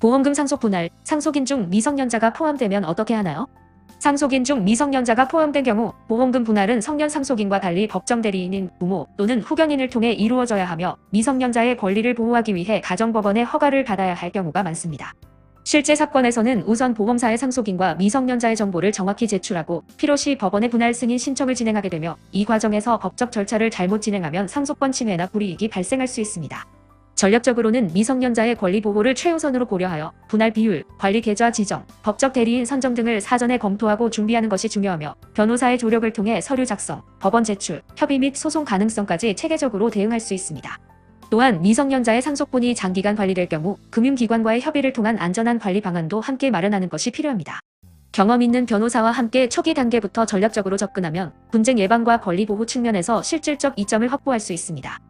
보험금 상속 분할, 상속인 중 미성년자가 포함되면 어떻게 하나요? 상속인 중 미성년자가 포함된 경우 보험금 분할은 성년 상속인과 달리 법정 대리인인 부모 또는 후견인을 통해 이루어져야 하며 미성년자의 권리를 보호하기 위해 가정법원의 허가를 받아야 할 경우가 많습니다. 실제 사건에서는 우선 보험사의 상속인과 미성년자의 정보를 정확히 제출하고 필요시 법원의 분할 승인 신청을 진행하게 되며 이 과정에서 법적 절차를 잘못 진행하면 상속권 침해나 불이익이 발생할 수 있습니다. 전략적으로는 미성년자의 권리 보호를 최우선으로 고려하여 분할 비율, 관리 계좌 지정, 법적 대리인 선정 등을 사전에 검토하고 준비하는 것이 중요하며 변호사의 조력을 통해 서류 작성, 법원 제출, 협의 및 소송 가능성까지 체계적으로 대응할 수 있습니다. 또한 미성년자의 상속분이 장기간 관리될 경우 금융기관과의 협의를 통한 안전한 관리 방안도 함께 마련하는 것이 필요합니다. 경험 있는 변호사와 함께 초기 단계부터 전략적으로 접근하면 분쟁 예방과 권리 보호 측면에서 실질적 이점을 확보할 수 있습니다.